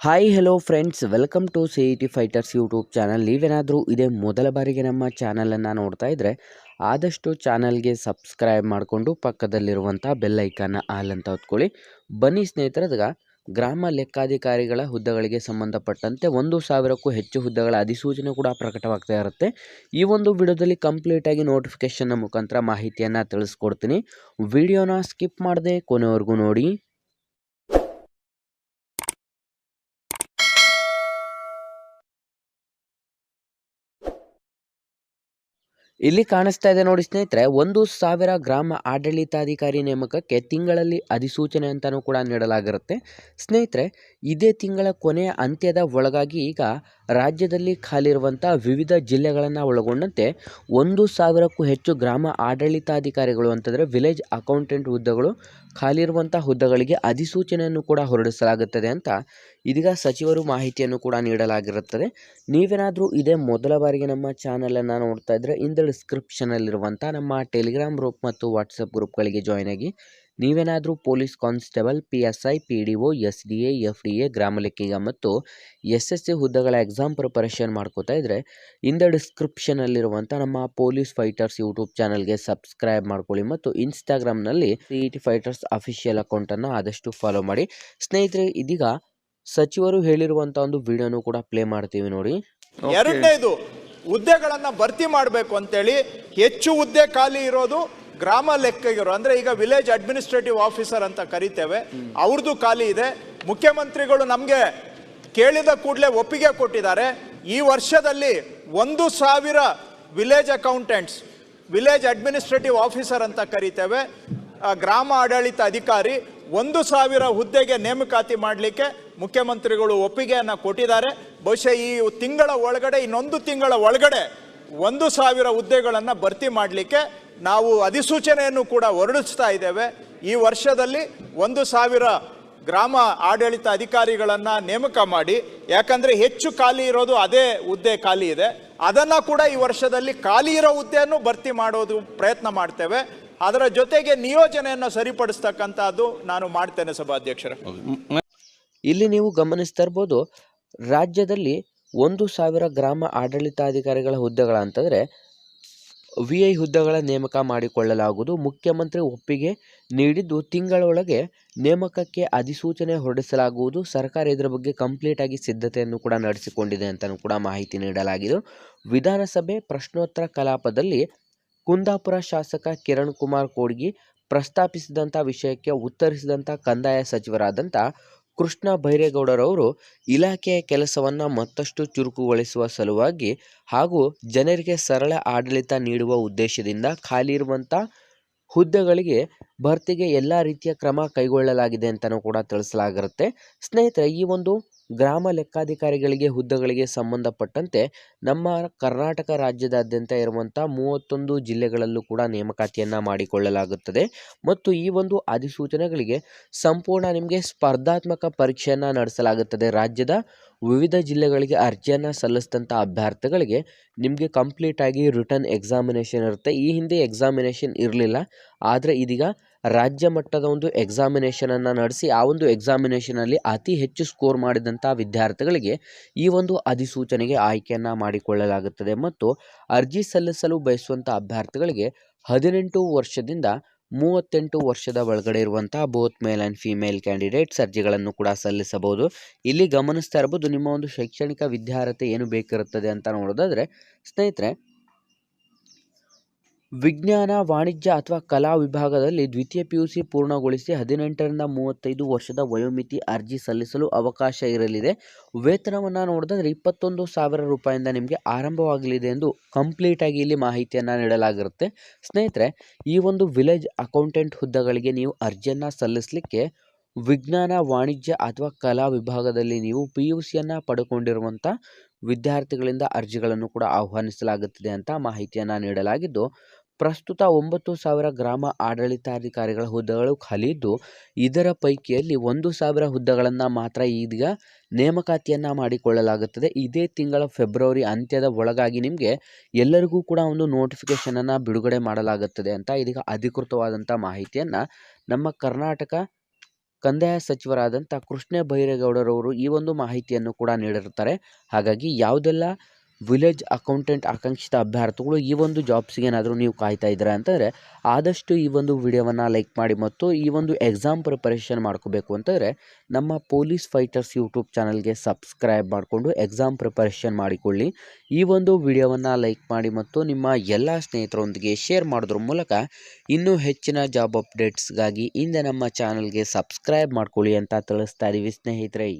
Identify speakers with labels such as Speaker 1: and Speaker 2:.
Speaker 1: Hi hello friends welcome to C E T fighters YouTube channel ನೀವೇನಾದರೂ ಇದೇ ಮೊದಲ ಬಾರಿಗೆ ನಮ್ಮ ಚಾನಲನ್ನು ನೋಡ್ತಾ ಇದ್ದರೆ ಆದಷ್ಟು ಚಾನಲ್ಗೆ ಸಬ್ಸ್ಕ್ರೈಬ್ ಮಾಡಿಕೊಂಡು ಪಕ್ಕದಲ್ಲಿರುವಂಥ ಬೆಲ್ ಐಕಾನ್ನ ಆಲ್ ಅಂತ ಹೊತ್ಕೊಳ್ಳಿ. ಬನ್ನಿ ಸ್ನೇಹಿತರದಾಗ ಗ್ರಾಮ ಲೆಕ್ಕಾಧಿಕಾರಿಗಳ ಹುದ್ದೆಗಳಿಗೆ ಸಂಬಂಧಪಟ್ಟಂತೆ ಒಂದು ಸಾವಿರಕ್ಕೂ ಹೆಚ್ಚು ಹುದ್ದೆಗಳ ಅಧಿಸೂಚನೆ ಕೂಡ ಪ್ರಕಟವಾಗ್ತಾ ಇರುತ್ತೆ. ಈ ಒಂದು ವಿಡಿಯೋದಲ್ಲಿ ಕಂಪ್ಲೀಟಾಗಿ ನೋಟಿಫಿಕೇಷನ್ನ ಮುಖಾಂತರ ಮಾಹಿತಿಯನ್ನು ತಿಳಿಸ್ಕೊಡ್ತೀನಿ. ವಿಡಿಯೋನ ಸ್ಕಿಪ್ ಮಾಡದೆ ಕೊನೆವರೆಗೂ ನೋಡಿ. ಇಲ್ಲಿ ಕಾಣಿಸ್ತಾ ಇದೆ ನೋಡಿ ಸ್ನೇಹಿತರೆ, ಒಂದು ಸಾವಿರ ಗ್ರಾಮ ಆಡಳಿತಾಧಿಕಾರಿ ನೇಮಕಕ್ಕೆ ತಿಂಗಳಲ್ಲಿ ಅಧಿಸೂಚನೆ ಅಂತಲೂ ಕೂಡ ನೀಡಲಾಗಿರುತ್ತೆ. ಸ್ನೇಹಿತರೆ, ಇದೇ ತಿಂಗಳ ಕೊನೆಯ ಅಂತ್ಯದ ಒಳಗಾಗಿ ಈಗ ರಾಜ್ಯದಲ್ಲಿ ಖಾಲಿರುವಂಥ ವಿವಿಧ ಜಿಲ್ಲೆಗಳನ್ನು ಒಳಗೊಂಡಂತೆ ಒಂದು ಸಾವಿರಕ್ಕೂ ಹೆಚ್ಚು ಗ್ರಾಮ ಆಡಳಿತಾಧಿಕಾರಿಗಳು ಅಂತಂದರೆ ವಿಲೇಜ್ ಅಕೌಂಟೆಂಟ್ ಹುದ್ದೆಗಳು ಖಾಲಿರುವಂಥ ಹುದ್ದೆಗಳಿಗೆ ಅಧಿಸೂಚನೆಯನ್ನು ಕೂಡ ಹೊರಡಿಸಲಾಗುತ್ತದೆ ಅಂತ ಇದೀಗ ಸಚಿವರು ಮಾಹಿತಿಯನ್ನು ಕೂಡ ನೀಡಲಾಗಿರುತ್ತದೆ. ನೀವೇನಾದರೂ ಇದೇ ಮೊದಲ ಬಾರಿಗೆ ನಮ್ಮ ಚಾನಲನ್ನು ನೋಡ್ತಾ ಇದ್ದರೆ ಇಂದ ಡಿಸ್ಕ್ರಿಪ್ಷನಲ್ಲಿರುವಂಥ ನಮ್ಮ ಟೆಲಿಗ್ರಾಮ್ ಗ್ರೂಪ್ ಮತ್ತು ವಾಟ್ಸಪ್ ಗ್ರೂಪ್ಗಳಿಗೆ ಜಾಯ್ನ್ ಆಗಿ ನೀವೇನಾದರೂ police constable, P S I, P D O, S D A, F D A ಗ್ರಾಮ ಲೆಕ್ಕಿಗ ಮತ್ತು ಎಸ್ ಎಸ್ ಸಿ ಹುದ್ದೆಗಳ ಎಕ್ಸಾಮ್ ಪ್ರಿಪರೇಷನ್ ಮಾಡ್ಕೋತಾ ಇದ್ದರೆ ಇಂದ ಡಿಸ್ಕ್ರಿಪ್ಷನಲ್ಲಿರುವಂಥ ನಮ್ಮ ಪೊಲೀಸ್ ಫೈಟರ್ಸ್ ಯೂಟ್ಯೂಬ್ ಚಾನಲ್ಗೆ ಸಬ್ಸ್ಕ್ರೈಬ್ ಮಾಡ್ಕೊಳ್ಳಿ ಮತ್ತು ಇನ್ಸ್ಟಾಗ್ರಾಮ್ನಲ್ಲಿ C E T fighters official ಅಕೌಂಟನ್ನು ಆದಷ್ಟು ಫಾಲೋ ಮಾಡಿ. ಸ್ನೇಹಿತರೆ, ಇದೀಗ ಸಚಿವರು ಹೇಳಿರುವಂಥ ಒಂದು ವಿಡಿಯೋನು ಕೂಡ ಪ್ಲೇ ಮಾಡ್ತೀವಿ ನೋಡಿ.
Speaker 2: ಎರಡನೇದು, ಹುದ್ದೆಗಳನ್ನು ಭರ್ತಿ ಮಾಡಬೇಕು ಅಂತೇಳಿ ಹೆಚ್ಚು ಹುದ್ದೆ ಖಾಲಿ ಇರೋದು ಗ್ರಾಮ ಲೆಕ್ಕಿಗರು, ಅಂದ್ರೆ ಈಗ ವಿಲೇಜ್ ಅಡ್ಮಿನಿಸ್ಟ್ರೇಟಿವ್ ಆಫೀಸರ್ ಅಂತ ಕರಿತೇವೆ ಅವ್ರದ್ದು ಖಾಲಿ ಇದೆ. ಮುಖ್ಯಮಂತ್ರಿಗಳು ನಮಗೆ ಕೇಳಿದ ಕೂಡಲೇ ಒಪ್ಪಿಗೆ ಕೊಟ್ಟಿದ್ದಾರೆ. ಈ ವರ್ಷದಲ್ಲಿ ಒಂದು ಸಾವಿರ village accountants village administrative officer ಅಂತ ಕರಿತೇವೆ. ಗ್ರಾಮ ಆಡಳಿತ ಅಧಿಕಾರಿ ಒಂದು ಸಾವಿರ ಹುದ್ದೆಗೆ ನೇಮಕಾತಿ ಮಾಡಲಿಕ್ಕೆ ಮುಖ್ಯಮಂತ್ರಿಗಳು ಒಪ್ಪಿಗೆಯನ್ನು ಕೊಟ್ಟಿದ್ದಾರೆ. ಬಹುಶಃ ಈ ತಿಂಗಳ ಒಳಗಡೆ, ಇನ್ನೊಂದು ತಿಂಗಳ ಒಳಗಡೆ ಒಂದು ಸಾವಿರ ಹುದ್ದೆಗಳನ್ನು ಭರ್ತಿ ಮಾಡಲಿಕ್ಕೆ ನಾವು ಅಧಿಸೂಚನೆಯನ್ನು ಕೂಡ ಹೊರಡಿಸ್ತಾ ಇದ್ದೇವೆ. ಈ ವರ್ಷದಲ್ಲಿ ಒಂದು ಸಾವಿರ ಗ್ರಾಮ ಆಡಳಿತ ಅಧಿಕಾರಿಗಳನ್ನು ನೇಮಕ ಮಾಡಿ, ಯಾಕಂದರೆ ಹೆಚ್ಚು ಖಾಲಿ ಇರೋದು ಅದೇ ಹುದ್ದೆ ಖಾಲಿ ಇದೆ. ಅದನ್ನು ಕೂಡ ಈ ವರ್ಷದಲ್ಲಿ ಖಾಲಿ ಇರೋ ಹುದ್ದೆಯನ್ನು ಭರ್ತಿ ಮಾಡೋದು ಪ್ರಯತ್ನ ಮಾಡ್ತೇವೆ. ಅದರ ಜೊತೆಗೆ ನಿಯೋಜನೆಯನ್ನು ಸರಿಪಡಿಸ್ತಕ್ಕಂಥದ್ದು ನಾನು ಮಾಡ್ತೇನೆ ಸಭಾಧ್ಯಕ್ಷರ.
Speaker 1: ಇಲ್ಲಿ ನೀವು ಗಮನಿಸ್ತಾ ಇರ್ಬೋದು, ರಾಜ್ಯದಲ್ಲಿ ಒಂದು ಸಾವಿರ ಗ್ರಾಮ ಆಡಳಿತಾಧಿಕಾರಿಗಳ ಹುದ್ದೆಗಳ ಅಂತಂದರೆ ವಿ ಐ ಹುದ್ದೆಗಳ ನೇಮಕ ಮಾಡಿಕೊಳ್ಳಲಾಗುವುದು. ಮುಖ್ಯಮಂತ್ರಿ ಒಪ್ಪಿಗೆ ನೀಡಿದ್ದು ತಿಂಗಳೊಳಗೆ ನೇಮಕಕ್ಕೆ ಅಧಿಸೂಚನೆ ಹೊರಡಿಸಲಾಗುವುದು. ಸರ್ಕಾರ ಇದರ ಬಗ್ಗೆ ಕಂಪ್ಲೀಟ್ ಆಗಿ ಸಿದ್ಧತೆಯನ್ನು ಕೂಡ ನಡೆಸಿಕೊಂಡಿದೆ ಅಂತಲೂ ಕೂಡ ಮಾಹಿತಿ ನೀಡಲಾಗಿದೆ. ವಿಧಾನಸಭೆ ಪ್ರಶ್ನೋತ್ತರ ಕಲಾಪದಲ್ಲಿ ಕುಂದಾಪುರ ಶಾಸಕ ಕಿರಣ್ ಕುಮಾರ್ ಕೋಡ್ಗಿ ಪ್ರಸ್ತಾಪಿಸಿದಂಥ ವಿಷಯಕ್ಕೆ ಉತ್ತರಿಸಿದಂಥ ಕಂದಾಯ ಸಚಿವರಾದಂಥ ಕೃಷ್ಣ ಬೈರೇಗೌಡರವರು ಇಲಾಖೆಯ ಕೆಲಸವನ್ನು ಮತ್ತಷ್ಟು ಚುರುಕುಗೊಳಿಸುವ ಸಲುವಾಗಿ ಹಾಗೂ ಜನರಿಗೆ ಸರಳ ಆಡಳಿತ ನೀಡುವ ಉದ್ದೇಶದಿಂದ ಖಾಲಿ ಇರುವಂಥ ಹುದ್ದೆಗಳಿಗೆ ಭರ್ತಿಗೆ ಎಲ್ಲ ರೀತಿಯ ಕ್ರಮ ಕೈಗೊಳ್ಳಲಾಗಿದೆ ಅಂತಲೂ ಕೂಡ ತಿಳಿಸಲಾಗಿರುತ್ತೆ. ಸ್ನೇಹಿತರೆ, ಈ ಒಂದು ಗ್ರಾಮ ಲೆಕ್ಕಾಧಿಕಾರಿಗಳಿಗೆ, ಹುದ್ದೆಗಳಿಗೆ ಸಂಬಂಧಪಟ್ಟಂತೆ ನಮ್ಮ ಕರ್ನಾಟಕ ರಾಜ್ಯದಾದ್ಯಂತ ಇರುವಂಥ ಮೂವತ್ತೊಂದು ಜಿಲ್ಲೆಗಳಲ್ಲೂ ಕೂಡ ನೇಮಕಾತಿಯನ್ನು ಮಾಡಿಕೊಳ್ಳಲಾಗುತ್ತದೆ. ಮತ್ತು ಈ ಒಂದು ಅಧಿಸೂಚನೆಗಳಿಗೆ ಸಂಪೂರ್ಣ ನಿಮಗೆ ಸ್ಪರ್ಧಾತ್ಮಕ ಪರೀಕ್ಷೆಯನ್ನು ನಡೆಸಲಾಗುತ್ತದೆ. ರಾಜ್ಯದ ವಿವಿಧ ಜಿಲ್ಲೆಗಳಿಗೆ ಅರ್ಜಿಯನ್ನು ಸಲ್ಲಿಸಿದಂಥ ಅಭ್ಯರ್ಥಿಗಳಿಗೆ ನಿಮಗೆ ಕಂಪ್ಲೀಟಾಗಿ ರಿಟರ್ನ್ ಎಕ್ಸಾಮಿನೇಷನ್ ಇರುತ್ತೆ. ಈ ಹಿಂದೆ ಎಕ್ಸಾಮಿನೇಷನ್ ಇರಲಿಲ್ಲ. ಆದರೆ ಇದೀಗ ರಾಜ್ಯ ಮಟ್ಟದ ಒಂದು ಎಕ್ಸಾಮಿನೇಷನನ್ನು ನಡೆಸಿ, ಆ ಒಂದು ಎಕ್ಸಾಮಿನೇಷನಲ್ಲಿ ಅತಿ ಹೆಚ್ಚು ಸ್ಕೋರ್ ಮಾಡಿದಂಥ ವಿದ್ಯಾರ್ಥಿಗಳಿಗೆ ಈ ಒಂದು ಅಧಿಸೂಚನೆಗೆ ಆಯ್ಕೆಯನ್ನು ಮಾಡಿಕೊಳ್ಳಲಾಗುತ್ತದೆ. ಮತ್ತು ಅರ್ಜಿ ಸಲ್ಲಿಸಲು ಬಯಸುವಂಥ ಅಭ್ಯರ್ಥಿಗಳಿಗೆ ಹದಿನೆಂಟು ವರ್ಷದಿಂದ ಮೂವತ್ತೆಂಟು ವರ್ಷದ ಒಳಗಡೆ ಇರುವಂಥ both male and female candidate ಅರ್ಜಿಗಳನ್ನು ಕೂಡ ಸಲ್ಲಿಸಬಹುದು. ಇಲ್ಲಿ ಗಮನಿಸ್ತಾ ಇರ್ಬೋದು, ನಿಮ್ಮ ಒಂದು ಶೈಕ್ಷಣಿಕ ವಿದ್ಯಾರ್ಹತೆ ಏನು ಬೇಕಿರುತ್ತದೆ ಅಂತ ನೋಡೋದಾದರೆ, ಸ್ನೇಹಿತರೆ ವಿಜ್ಞಾನ, ವಾಣಿಜ್ಯ ಅಥವಾ ಕಲಾ ವಿಭಾಗದಲ್ಲಿ ದ್ವಿತೀಯ ಪಿ ಯು ಸಿ ಪೂರ್ಣಗೊಳಿಸಿ ಹದಿನೆಂಟರಿಂದ ಮೂವತ್ತೈದು ವರ್ಷದ ವಯೋಮಿತಿ ಅರ್ಜಿ ಸಲ್ಲಿಸಲು ಅವಕಾಶ ಇರಲಿದೆ. ವೇತನವನ್ನು ನೋಡಿದ್ರೆ ಇಪ್ಪತ್ತೊಂದು ಸಾವಿರ ರೂಪಾಯಿಂದ ನಿಮಗೆ ಆರಂಭವಾಗಲಿದೆ ಎಂದು ಕಂಪ್ಲೀಟಾಗಿ ಇಲ್ಲಿ ಮಾಹಿತಿಯನ್ನು ನೀಡಲಾಗಿರುತ್ತೆ. ಸ್ನೇಹಿತರೆ, ಈ ಒಂದು ವಿಲೇಜ್ ಅಕೌಂಟೆಂಟ್ ಹುದ್ದೆಗಳಿಗೆ ನೀವು ಅರ್ಜಿಯನ್ನು ಸಲ್ಲಿಸಲಿಕ್ಕೆ ವಿಜ್ಞಾನ, ವಾಣಿಜ್ಯ ಅಥವಾ ಕಲಾ ವಿಭಾಗದಲ್ಲಿ ನೀವು ಪಿ ಯು ಸಿಯನ್ನು ಪಡ್ಕೊಂಡಿರುವಂಥ ವಿದ್ಯಾರ್ಥಿಗಳಿಂದ ಅರ್ಜಿಗಳನ್ನು ಕೂಡ ಆಹ್ವಾನಿಸಲಾಗುತ್ತಿದೆ ಅಂತ ಮಾಹಿತಿಯನ್ನು ನೀಡಲಾಗಿದ್ದು ಪ್ರಸ್ತುತ ಒಂಬತ್ತು ಸಾವಿರ ಗ್ರಾಮ ಆಡಳಿತಾಧಿಕಾರಿಗಳ ಹುದ್ದೆಗಳು ಖಾಲಿ ಇದ್ದು ಇದರ ಪೈಕಿಯಲ್ಲಿ ಒಂದು ಸಾವಿರ ಹುದ್ದೆಗಳನ್ನು ಮಾತ್ರ ಈಗ ನೇಮಕಾತಿಯನ್ನು ಮಾಡಿಕೊಳ್ಳಲಾಗುತ್ತದೆ. ಇದೇ ತಿಂಗಳ ಫೆಬ್ರವರಿ ಅಂತ್ಯದ ಒಳಗಾಗಿ ನಿಮಗೆ ಎಲ್ಲರಿಗೂ ಕೂಡ ಒಂದು ನೋಟಿಫಿಕೇಷನನ್ನು ಬಿಡುಗಡೆ ಮಾಡಲಾಗುತ್ತದೆ ಅಂತ ಇದೀಗ ಅಧಿಕೃತವಾದಂಥ ಮಾಹಿತಿಯನ್ನು ನಮ್ಮ ಕರ್ನಾಟಕ ಕಂದಾಯ ಸಚಿವರಾದಂಥ ಕೃಷ್ಣ ಬೈರೇಗೌಡರವರು ಈ ಒಂದು ಮಾಹಿತಿಯನ್ನು ಕೂಡ ನೀಡಿರುತ್ತಾರೆ. ಹಾಗಾಗಿ ಯಾವುದೆಲ್ಲ ವಿಲೇಜ್ ಅಕೌಂಟೆಂಟ್ ಆಕಾಂಕ್ಷಿತ ಅಭ್ಯರ್ಥಿಗಳು ಈ ಒಂದು ಜಾಬ್ಸ್ಗೆ ಏನಾದರೂ ನೀವು ಕಾಯ್ತಾ ಇದ್ದೀರಾ ಅಂತಂದರೆ, ಆದಷ್ಟು ಈ ಒಂದು ವಿಡಿಯೋವನ್ನು ಲೈಕ್ ಮಾಡಿ ಮತ್ತು ಈ ಒಂದು ಎಕ್ಸಾಮ್ ಪ್ರಿಪರೇಷನ್ ಮಾಡ್ಕೋಬೇಕು ಅಂತಂದರೆ, ನಮ್ಮ ಪೊಲೀಸ್ ಫೈಟರ್ಸ್ ಯೂಟ್ಯೂಬ್ ಚಾನಲ್ಗೆ ಸಬ್ಸ್ಕ್ರೈಬ್ ಮಾಡಿಕೊಂಡು ಎಕ್ಸಾಮ್ ಪ್ರಿಪರೇಷನ್ ಮಾಡಿಕೊಳ್ಳಿ. ಈ ಒಂದು ವಿಡಿಯೋವನ್ನು ಲೈಕ್ ಮಾಡಿ ಮತ್ತು ನಿಮ್ಮ ಎಲ್ಲ ಸ್ನೇಹಿತರೊಂದಿಗೆ ಶೇರ್ ಮಾಡೋದ್ರ ಮೂಲಕ ಇನ್ನೂ ಹೆಚ್ಚಿನ ಜಾಬ್ ಅಪ್ಡೇಟ್ಸ್ಗಾಗಿ ಹಿಂದೆ ನಮ್ಮ ಚಾನಲ್ಗೆ ಸಬ್ಸ್ಕ್ರೈಬ್ ಮಾಡ್ಕೊಳ್ಳಿ ಅಂತ ತಿಳಿಸ್ತಾ ಇದ್ದೀವಿ ಸ್ನೇಹಿತರೆ.